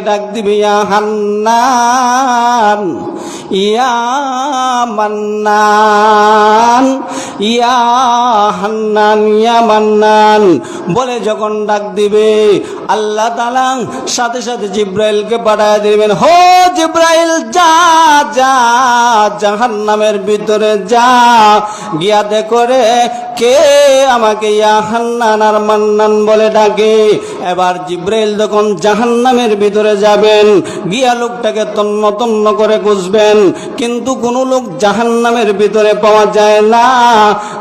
ডাক দিবে, ইয়া হান্নান, ইয়া মান্নান, ইয়া হান্নান, ইয়া মান্নান। বলে যখন ডাক দিবে, আল্লাহ তাআলা সাথে সাথে জিব্রাইলকে পাঠায় দিবেন, হো জিব্রাইল, যা যা, জাহান্নামের ভিতরে যা, গিয়া দেখো রে, কে আমাকে ইয়া হান্নান আর মান্নান বলে ডাকে? এবার জিব্রাইল যখন জাহান্নামের ভিতরে যাবেন, গিয়া লোকটাকে তন্ন তন্ন করে খুঁজবেন। কিন্তু কোন লোক জাহান্নামের ভিতরে পাওয়া যায় না,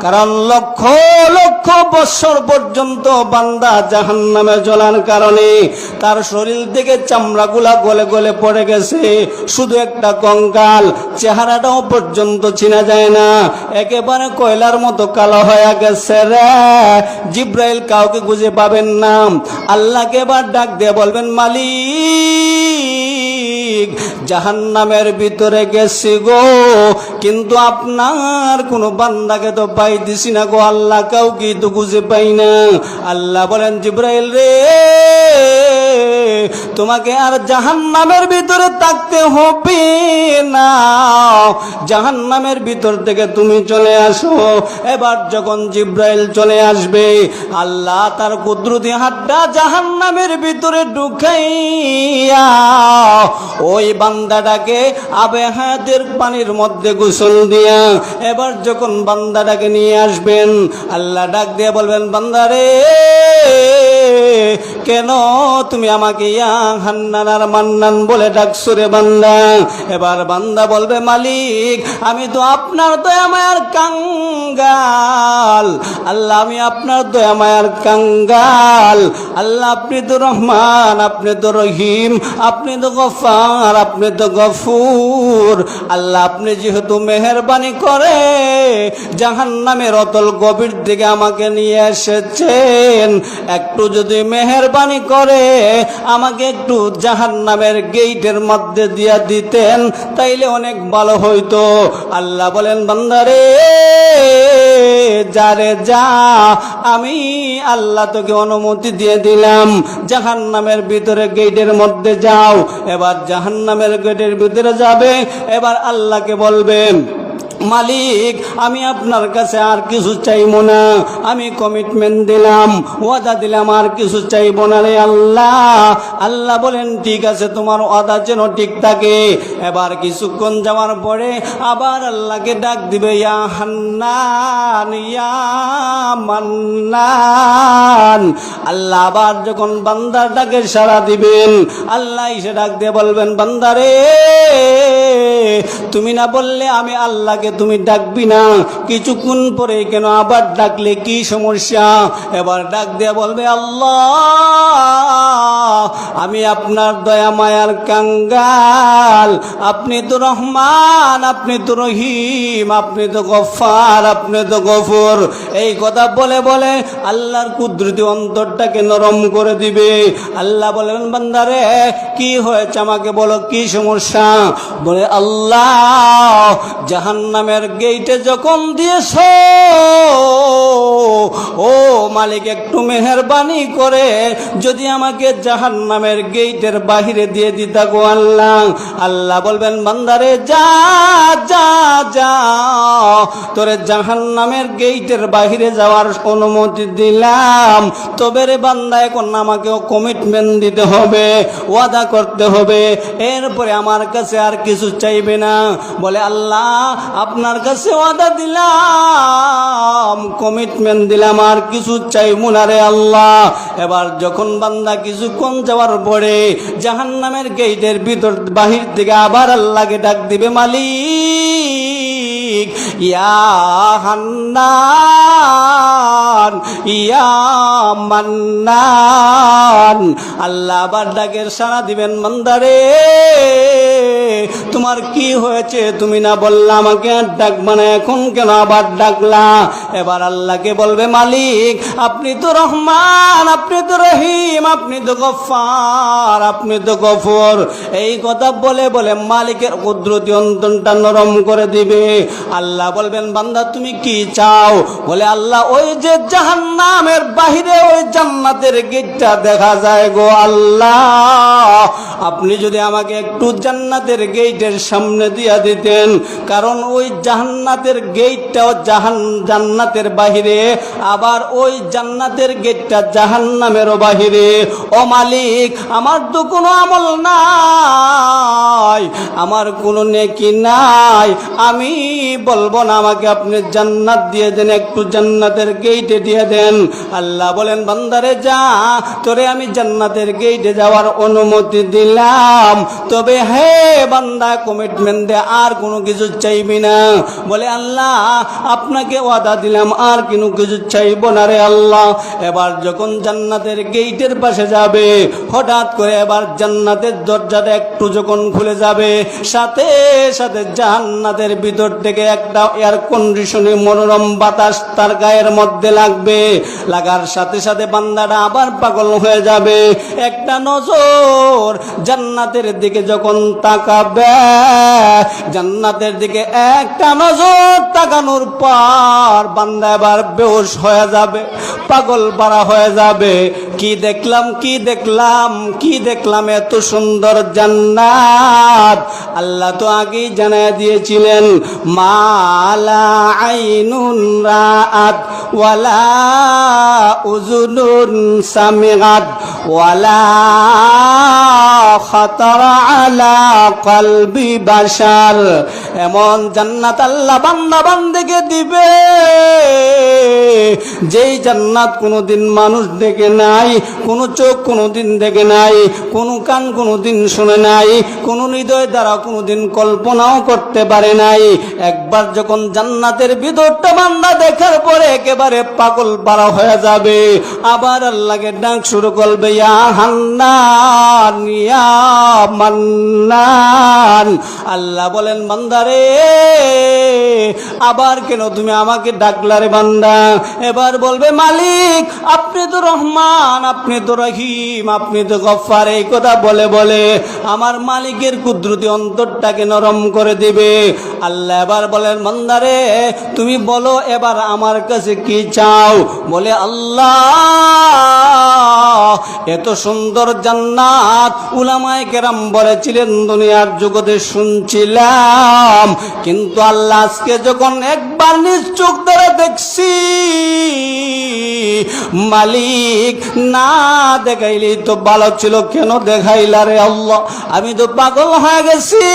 কারণ লক্ষ লক্ষ বছর পর্যন্ত বান্দা জাহান্নামে জ্বলার কারণে তার শরীর থেকে চামড়াগুলা গলে গলে পড়ে গেছে। শুধু একটা কঙ্কাল, চেহারাটাও পর্যন্ত চিনা যায় না, একেবারে কয়লার মতো কালো হয়ে গেছে রে। জিব্রাইল কাউকে খুঁজে পাবেন না। আল্লাহকে এবার ডাক দিয়ে বলবেন, মালিক জাহান্নামের ভিতরে গেছি গো। কিন্তু আপনার কোনো বান্দাকে তো পাই দিছি না গো, আল্লাহ কাউকে তো খুঁজে পাই না। আল্লাহ বলেন, জিব্রাইল রে তোমাকে আর জাহান্নামের ভিতরে থাকতে হবে না। জাহান্নামের ভিতর থেকে তুমি চলে আসো। এবার যখন জিব্রাইল চলে আসবে, আল্লাহ তার কুদরতি হাতটা জাহান্নামের ভিতরে ঢুকাইয়া ওই বান্দাটাকে আবে হাতের পানির মধ্যে গোসল দিয়া এবার যখন বান্দাটাকে নিয়ে আসবেন, আল্লাহ ডাক দিয়ে বলবেন বান্দারে কেন তুমি আমাকে ইয়া হান্নান আর মান্নান বলে ডাকছো রে বান্দা? এবার বান্দা বলবে, মালিক, আমি তো আপনার দয়া মায়ার কাঙ্গাল। আল্লাহ, আমি আপনার দয়া মায়ার কাঙ্গাল। আল্লাহ, আপনি তো রহমান, আপনি তো রহিম, আপনি তো গফার, আপনি তো গফুর। আল্লাহ, আপনি যেহেতু মেহরবানি করে জাহান নামের অতল গভীর দিকে আমাকে নিয়ে এসেছেন, একটু যদি মেহরবানি করে, আমাকে একটু জাহান নামের গেইটের মধ্যে দিয়া দিতেন, তাইলে অনেক ভালো হইতো। আল্লাহ বলেন, বান্দারে, যারে যা, আমি আল্লাহ তোকে অনুমতি দিয়ে দিলাম। জাহান নামের ভিতরে গেটের মধ্যে যাও। এবার জাহান নামের গেটের ভিতরে যাবে, এবার আল্লাহকে বলবেন মালিক, আমি আপনার কাছে আর কিছু চাইব না। আমি কমিটমেন্ট দিলাম, ওয়াদা দিলাম, আর কিছু চাইব না রে আল্লাহ। আল্লাহ বলেন, ঠিক আছে, তোমার ওয়াদা যেন ঠিক থাকে। এবার কিছুক্ষণ যাওয়ার পরে আবার আল্লাহকে ডাক দিবে, ইয়া হান্নান, ইয়া মান্নান। আল্লাহ আবার যখন বান্দার ডাকে সাড়া দিবেন, আল্লাহ এসে ডাক দিয়ে বলবেন বান্দারে তুমি না বললে আমি আল্লাহকে তুমি ডাকবি না। কিছুক্ষণ পরে কেন আবার ডাকলে কি সমস্যা? এবার ডাক দিয়ে বলবে, আল্লাহ, আমি আপনার দয়া মায়ার কাঙ্গাল। আপনি তো রহমান, আপনি তো রহিম, আপনি তো গফার আপনি তো গফর। এই কথা বলে বলে আল্লাহর কুদরতি অন্তরটাকে নরম করে দিবে। আল্লাহ বলেন বান্দারে কি হয়েছে আমাকে বলো, কি সমস্যা? বলে, আল্লাহ জাহান্নামের গেইটে যখন দিয়েছ ও মালিক, একটু মেহরবানি করে যদি আমাকে জাহান্নামের গেইটের বাহিরে দিয়ে দিতা গো আল্লাহ। আল্লাহ বলবেন, বান্দারে, যা যা যা। তোরে জাহান্নামের গেইটের বাহিরে যাওয়ার অনুমতি দিলাম। তবে রে বান্দা, এখন আমাকেও কমিটমেন্ট দিতে হবে, ওয়াদা করতে হবে। এরপরে আমার কাছে আর কিছু চাইবে না। বলে, আল্লাহ, আপনার কাছে ওয়াদা দিলাম কমিটমেন্ট দিলাম আর কিছু চাই না রে আল্লাহ। এবার যখন বান্দা কিছুক্ষণ যাওয়ার পরে জাহান নামের গেইটের ভিতর বাহির থেকে আবার আল্লাহকে ডাক দিবে মালিক। হান্নান, ইয়া আল্লাহ আবার ডাকের সাড়া দিবেন মন্দারে তোমার কি হয়েছে তুমি না বললা আমাকে আর ডাকবা না এখন কেন আবার ডাকলা? এবার আল্লাহকে বলবে, মালিক, আপনি তো রহমান, আপনি তো রহিম, আপনি তো গফার আপনি তো গফর। এই কথা বলে বলে মালিকের কুদরতি অন্তনটা নরম করে দিবে। আল্লাহ বলবেন, বান্দা, তুমি কি চাও? বলে, আল্লাহ, ওই যে জাহান্নামের বাহিরে ওই জান্নাতের গেটটা দেখা যায় গো আল্লাহ। আপনি যদি আমাকে একটু জান্নাতের গেটের সামনে দিয়া দিতেন, কারণ ওই জাহান্নাতের গেটটাও জাহান, জান্নাতের বাহিরে, আবার ওই জান্নাতের গেটটা জাহান্নামেরও বাহিরে। ও মালিক, আমার তো কোনো আমল নাই, আমার কোনো নেকি নাই, আমি বলব না, আমাকে আপনি জান্নাত দিয়ে দেন, একটু জান্নাতের গেইটে দিয়ে দেন। আল্লাহ বলেন, বান্দারে, যা, তোরে আমি জান্নাতের গেইটে যাওয়ার অনুমতি দিলাম। তবে হে বান্দা কমিটমেন্ট দে আর কোনো কিছু চাইবি না। বলে, আল্লাহ, আপনাকে ওয়াদা দিলাম, আর কোনো কিছু চাইব না রে আল্লাহ। এবার যখন জান্নাতের গেইটের পাশে যাবে, হঠাৎ করে এবার জান্নাতের দরজাটা একটু যখন খুলে যাবে, সাথে সাথে জান্নাতের ভিতর থেকে একটা এয়ার কন্ডিশনে মনোরম বাতাস তার গায়ের মধ্যে লাগবে। লাগার সাথে সাথে বান্দাটা আবার পাগল হয়ে যাবে। একটা নজর জান্নাতের দিকে যখন তাকাবে, জান্নাতের দিকে একটা নজর তাকানোর পর বান্দা এবার বেউস হয়ে যাবে, পাগল পাড়া হয়ে যাবে। কি দেখলাম কি দেখলাম কি দেখলাম এত সুন্দর জান্নাত। আল্লাহ তো আগেই জানায় দিয়েছিলেন আইনুন রাআত ওয়ালা ওয়ালা খাতারা আলা কলবি বাশার। এমন জান্নাত আল্লাহ বান্দা বান্দেকে দিবে, যেই জান্নাত কোনোদিন মানুষ দেখে নাই, কোনো চোখ কোনোদিন দেখে নাই, কোনো কান কোনোদিন শুনে নাই, কোনো হৃদয় দ্বারা কোনোদিন কল্পনাও করতে পারে নাই। একবার যখন জান্নাতের ভিতরটা বান্দা দেখার পরে একেবারে পাগল পারা হয়ে যাবে। আবার আল্লাহকে ডাক শুরু করবে আল্লাহ বলেন বান্দারে আবার কেন তুমি আমাকে ডাকলারে বান্দা? এবার বলবে, মালিক, আপনি তো রহমান, আপনি তো রহিম, আপনি তো গফার এই কথা বলে বলে আমার মালিকের কুদরতি অন্তরটাকে নরম করে দিবে। আল্লাহ এবার বলেন মন্দারে তুমি বলো, এবার আমার কাছে কি চাও? বলে, আল্লাহ! এত সুন্দর জান্নাত উলামায়ে কেরাম বলেছিলেন, দুনিয়ার জগতে শুনছিলাম, কিন্তু আল্লাহ আজকে যখন একবার নিজ চোখ ধরে দেখছি, মালিক না দেখাইলেই তো ভালো ছিল, কেন দেখাইলা রে আল্লাহ? আমি তো পাগল হয়ে গেছি,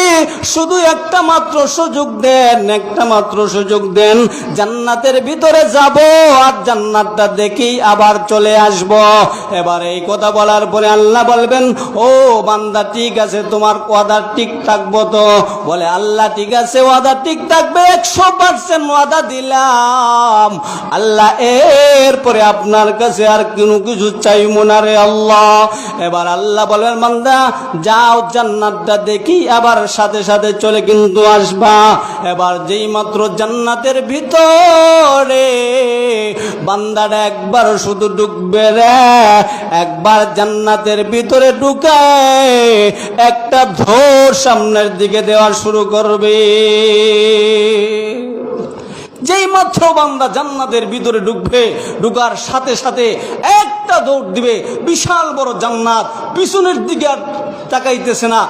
শুধু একটা মাত্র সুযোগ দেন, একটা মাত্র সুযোগ দেন, জান্নাতের ভিতরে যাব আর জান্নাতটা দেখি আবার চলে আসব। এবার এই কথা বলার পরে আল্লাহ বলবেন, ও বান্দা, ঠিক আছে, তোমার ওয়াদা ঠিক থাকব তো। বলে, আল্লাহ, ঠিক আছে, ওয়াদা ঠিক থাকবে, একশো পার্সেন্ট ওয়াদা দিলাম। আল্লাহ, এরপরে আপনার কাছে আর কোনো কিছু চাইব না রে আল্লাহ। এবার আল্লাহ বলবেন, বান্দা, যাও জান্নাতটা দেখি, আবার সাথে সাথে চলে কিন্তু আসবা। এবার যেই মাত্র জান্নাতের ভিতরে বান্দাটা একবার শুধু ঢুকবে রে একবার জান্নাতের ভিতরে ঢুকায় একটা ধোর সামনের দিকে দেওয়া শুরু করবে। যেই মাত্র বান্দা জান্নাতের ভিতরে ঢুকবে, ঢুকার সাথে সাথে একটা দৌড় দিবে। বিশাল বড় জান্নাত, পিছনের দিকে আর তাকাইতেছে না,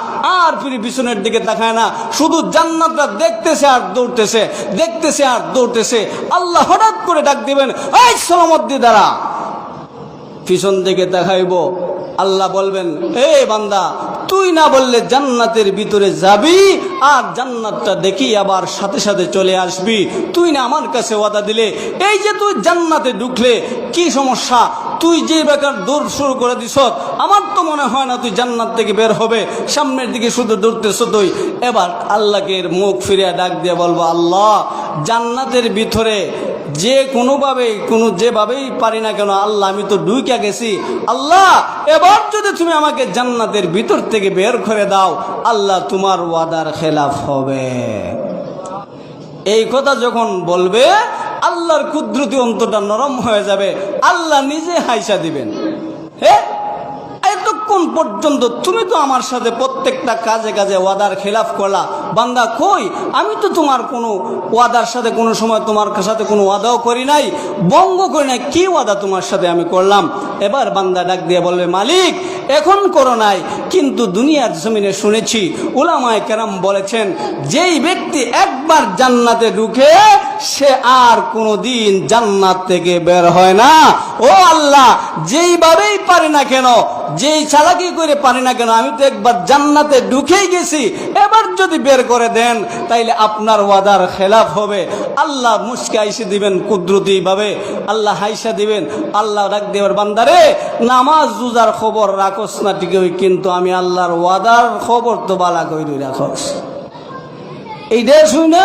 আর ফিরে পিছনের দিকে তাকায় না। শুধু জান্নাতটা দেখতেছে আর দৌড়তেছে, দেখতেছে আর দৌড়তেছে। আল্লাহ হঠাৎ করে ডাক দিবেন, এই সলামদ্দি দ্বারা পিছন থেকে দেখাইব। আল্লাহ বলবেন এ বান্দা, তুই না বললে জান্নাতের ভিতরে যাবি আর জান্নাতটা দেখি আবার সাথে সাথে চলে আসবি। তুই না আমার কাছে ওয়াদা দিলে, এই যে তুই জান্নাতে ঢুকলে, কি সমস্যা? তুই যে বেকার দৌড় শুরু করে দিস, আমার তো মনে হয় না তুই জান্নাত থেকে বের হবে। সামনের দিকে শুধু দৌড়তেছ তুই। এবার আল্লাহকে মুখ ফিরিয়ে ডাক দিয়ে বলব, আল্লাহ, জান্নাতের ভিতরে যে কোনোভাবেই কোনো যেভাবেই পারি না কেন, আল্লাহ, আমি তো ডুইকা গেছি। আল্লাহ, এবার যদি তুমি আমাকে জান্নাতের ভিতর থেকে বের করে দাও, আল্লাহ তোমার ওয়াদার খেলাফ হবে। এই কথা যখন বলবে, আল্লাহর কুদরতি অন্তরটা নরম হয়ে যাবে। আল্লাহ নিজে হাইসা দিবেন। হ্যাঁ যতক্ষণ পর্যন্ত তুমি তো আমার সাথে প্রত্যেকটা কাজে কাজে ওয়াদার খেলাফ করলা। বান্দা কই? আমি তো তোমার কোনো ওয়াদার সাথে কোনো সময় তোমার সাথে কোনো ওয়াদাও করি নাই, বঙ্গ করি নাই। কী ওয়াদা তোমার সাথে আমি করলাম? এবার বান্দা ডাক দিয়ে বলবে, মালিক, এখন করো নাই। কিন্তু দুনিয়ার জমিনে শুনেছি উলামায় কেরাম বলেছেন, যেই ব্যক্তি একবার জান্নাতে ঢুকে, সে আর কোনো দিন জান্নাত থেকে বের হয় না। ও আল্লাহ, যেইভাবেই পারি না কেন, যেই চালাকি করে পারি না কেন, আমি তো একবার জান্নাতে ঢুকেই গেছি, এবার যদি বের করে দেন, তাইলে আপনার ওয়াদার খেলাফ হবে। আল্লাহ মুসকে আইসে দিবেন কুদরতি ভাবে, আল্লাহ হাইসা দিবেন, আল্লাহ ডাক দেবের বান্দারে, নামাজ রোজার খবর রাখস না টিকে কিন্তু আমি আল্লাহর ওয়াদার খবর তো বালা কই রাখস এইটা শুই না,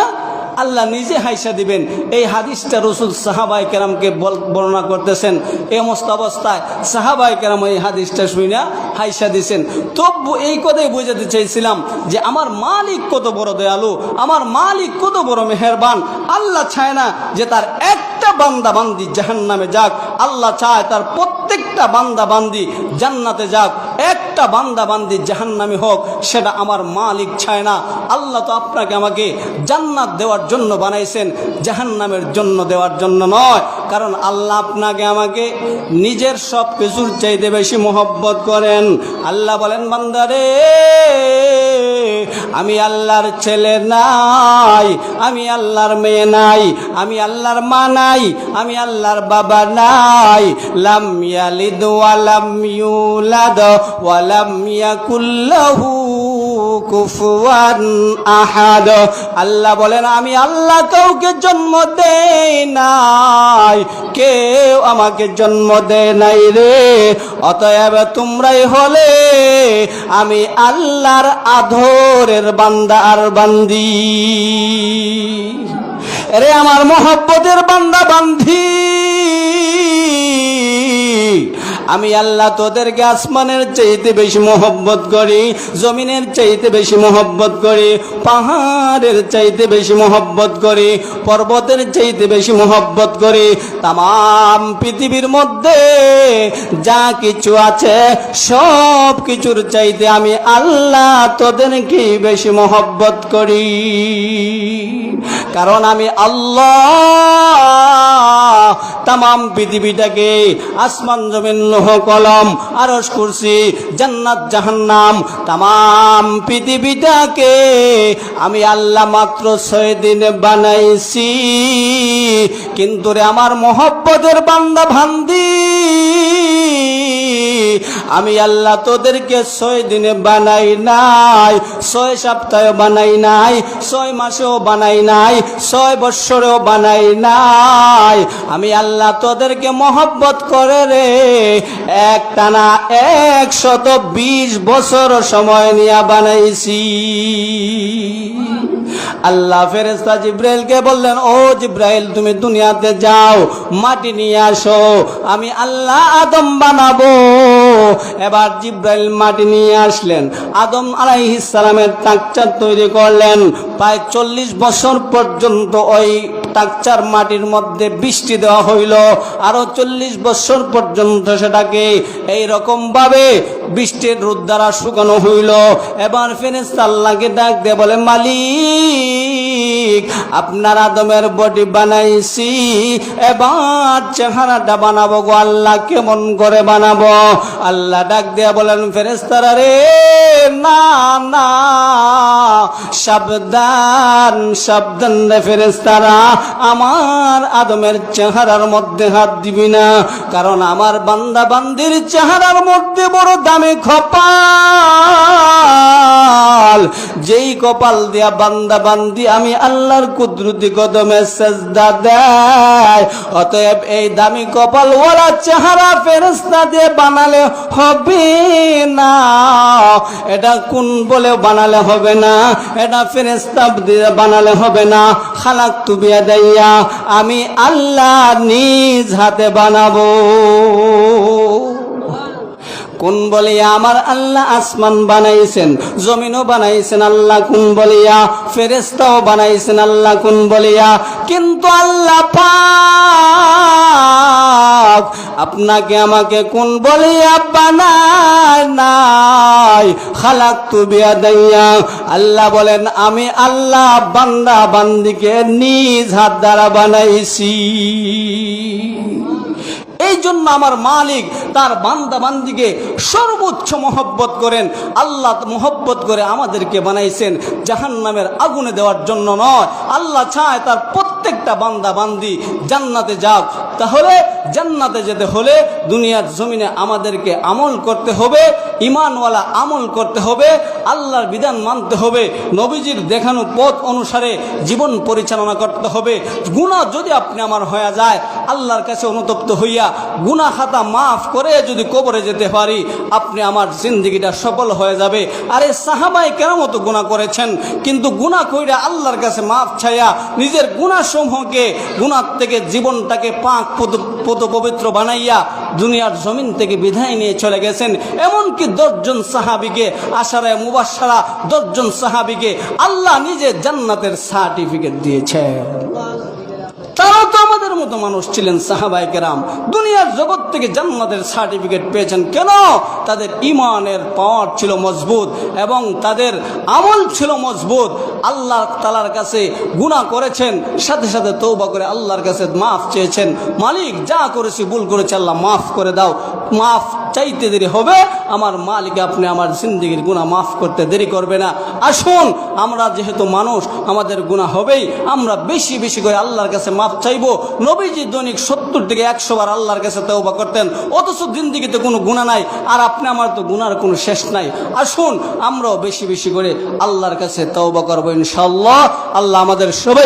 আল্লাহ নিজে হাইসা দিবেন। এই হাদিসটা রসুল সাহাবাই কেরামকে বর্ণনা করতেছেন। এই সমস্ত অবস্থায় সাহাবাই কেরাম এই হাদিসটা শুই না, হাইসা দিছেন। তবু এই কথাই বোঝাতে চাইছিলাম যে আমার মালিক কত বড় দয়ালু, আমার মালিক কত বড় মেহেরবান। আল্লাহ চায় না যে তার একটা বান্দা বান্দি জাহান নামে যাক। আল্লাহ চায় তার প্রত্যেকটা বান্দা বান্দি জান্নাতে যাক, একটা বান্দা বান্দি জাহান নামে হোক, সেটা আমার মালিক চায় না। আল্লাহ তো আপনাকে আমাকে জান্নাত দেওয়ার জন্য বানাইছেন জাহান নামের জন্য দেওয়ার জন্য নয়। কারণ আল্লাহ আপনাকে আমাকে নিজের সব কিছুর চাইতে বেশি মোহব্বত করেন। আল্লাহ বলেন বান্দারে আমি আল্লাহর ছেলে নাই, আমি আল্লাহর মেয়ে নাই, আমি আল্লাহর মা নাই, আমি আল্লাহর বাবা নাই। ইয়ালিদ ওয়ালাম ইউলাদ ওয়ালাম ইয়াকুল্লাহু কুফুয়ান আহাদ আল্লাহ বলেন, আমি আল্লাহ কাউকে জন্ম দেই নাই, কেউ আমাকে জন্ম দেয় নাই রে। অতএব তোমরাই হলে আমি আল্লাহর আধরের বান্দা আর বান্দি। রে আমার মোহব্বতের বান্দা বান্ধি আমি আল্লাহ তোদেরকে আসমানের চাইতে বেশি মোহব্বত করি, জমিনের চাইতে বেশি মোহব্বত করি, পাহাড়ের চাইতে বেশি মোহব্বত করি, পর্বতের চাইতে বেশি মোহব্বত করি। তাম পৃথিবীর মধ্যে যা কিছু আছে, সব কিছুর চাইতে আমি আল্লাহ তোদেরকে বেশি মোহব্বত করি। কারণ আমি আল্লাহ তাম পৃথিবীটাকে আসমান জমিন লোহ কলম আরস কুরসি, জান্নাত, জাহান্নাম তাম পৃথিবীটাকে আমি আল্লাহ মাত্র ছয় দিনে বানাইছি। কিন্তু রে আমার মোহব্বতের বান্দা ভান্দি আমি আল্লাহ তোদেরকে ছয় দিনে বানাই নাই, ছয় সপ্তাহে বানাই নাই, ছয় মাসেও বানাই নাই, ছয় বৎসরেও বানাই নাই। আমি আল্লাহ তোদেরকে মহব্বত করে রে এক টানা একশত বিশ বছর সময় নিয়ে বানাইছি। আল্লাহ ফেরেস্তা জিব্রাইলকে বললেন, ও জিব্রাইল, তুমি দুনিয়াতে যাও, মাটি নিয়ে আসো, আমি আল্লাহ আদম বানাবো। এবার জিব্রাইল মাটি নিয়ে আসলেন। আদম আলাইহিস সালামের টাকচার তৈরি করলেন। প্রায় চল্লিশ বছর পর্যন্ত ওই টাকচার মাটির মধ্যে বৃষ্টি দেওয়া হইল। আরও চল্লিশ বছর পর্যন্ত সেটাকে এই রকম ভাবে বৃষ্টির রোদ দ্বারা শুকানো হইল। এবার ফেরেস্তা আল্লাহকে ডাক দিয়ে বলে, মালিক, আপনার আদমের বডি বানাইছি। এবার চেহারাটা বানাবো গো, আল্লাহ কেমন করে বানাবো? আল্লাহ ডাক দিয়া বলেন ফেরেস্তারা রে, না না, সাবধান সাবধান রে ফেরেস্তারা আমার আদমের চেহারার মধ্যে হাত দিবি না, কারণ আমার বান্দা বান্দির চেহারার মধ্যে বড় দামে কপাল, যেই কপাল দিয়া বান্দা বান্দি আমি আল্লাহর কুদরতি কদমে সেজদা দেয়। অতএব এই দামি কপাল ওরা চেহারা ফেরেস্তা দিয়ে বানালে হবে না। এটা কোন বলে বানালে হবে না? এটা ফেরেস্তা দিয়ে বানালে হবে না। খালাক তুবিয়া দেয়া আমি আল্লাহ নিজ হাতে বানাবো। কোন বলিয়া আমার আল্লাহ আসমান বানাইছেন, জমিনও বানাইছেন, আল্লাহ কোন বলিয়া ফেরেস্তাও বানাইছেন, আল্লাহ কোন বলিয়া কিন্তু আল্লাহ পাক আপনাকে আমাকে কোন বলিয়া বানায় নাই খালাক তু বিয়াদাইয়া। আল্লাহ বলেন, আমি আল্লাহ বান্দা বান্দিকে নিজ হাত দ্বারা বানাইছি। এই জন্য আমার মালিক তার বান্দা বান্দিকে সর্বোচ্চ মহব্বত করেন। আল্লাহ মহব্বত করে আমাদেরকে বানাইছেন জাহান নামের আগুনে দেওয়ার জন্য নয়। আল্লাহ চায় তার প্রত্যেকটা বান্দা বান্দি জান্নাতে যাক। তাহলে জান্নাতে যেতে হলে দুনিয়ার জমিনে আমাদেরকে আমল করতে হবে ইমানওয়ালা আমল করতে হবে, আল্লাহর বিধান মানতে হবে, নবীজির দেখানো পথ অনুসারে জীবন পরিচালনা করতে হবে। গুণা যদি আপনি আমার হয়ে যায়, আল্লাহর কাছে অনুতপ্ত হইয়া গুণা খাতা মাফ করে যদি কবরে যেতে পারি, আপনি আমার জিন্দগিটা সফল হয়ে যাবে। আরে সাহাবাই কেন মতো গুণা করেছেন, কিন্তু গুণা কইরা আল্লাহর কাছে মাফ ছাইয়া নিজের গুণাসমূহকে গুণার থেকে জীবনটাকে পাক পদ পবিত্র বানাইয়া দুনিয়ার জমিন থেকে বিধায় নিয়ে চলে গেছেন। এমনকি দশজন সাহাবিকে, আশারায় মুবাসারা দশজন সাহাবিকে আল্লাহ নিজে জান্নাতের সার্টিফিকেট দিয়েছেন। তারা তো আমাদের মতো মানুষ ছিলেন সাহাবাই কেরাম। দুনিয়ার জগৎ থেকে জান্নাতের সার্টিফিকেট পেয়েছেন কেন? তাদের ইমানের পাওয়ার ছিল মজবুত এবং তাদের আমল ছিল মজবুত। আল্লাহ তালার কাছে গুণা করেছেন, সাথে সাথে তৌবা করে আল্লাহর কাছে মাফ চেয়েছেন। মালিক, যা করেছি ভুল করেছে আল্লাহ মাফ করে দাও। মাফ চাইতে দেরি হবে, আমার মালিক আপনি আমার জিন্দগির গুণা মাফ করতে দেরি করবে না। আসুন, আমরা যেহেতু মানুষ, আমাদের গুণা হবেই, আমরা বেশি বেশি করে আল্লাহর কাছে মাফ চাইব। নবীজি দৈনিক সত্তর থেকে একশো বার আল্লাহর কাছে তওবা করতেন। অথচ দিন দিকে তো কোনো গুণা নাই, আর আপনি আমার তো গুনার কোনো শেষ নাই। আসুন আমরাও বেশি বেশি করে আল্লাহর কাছে তওবা করব ইনশাল্লাহ আল্লাহ আমাদের সবাই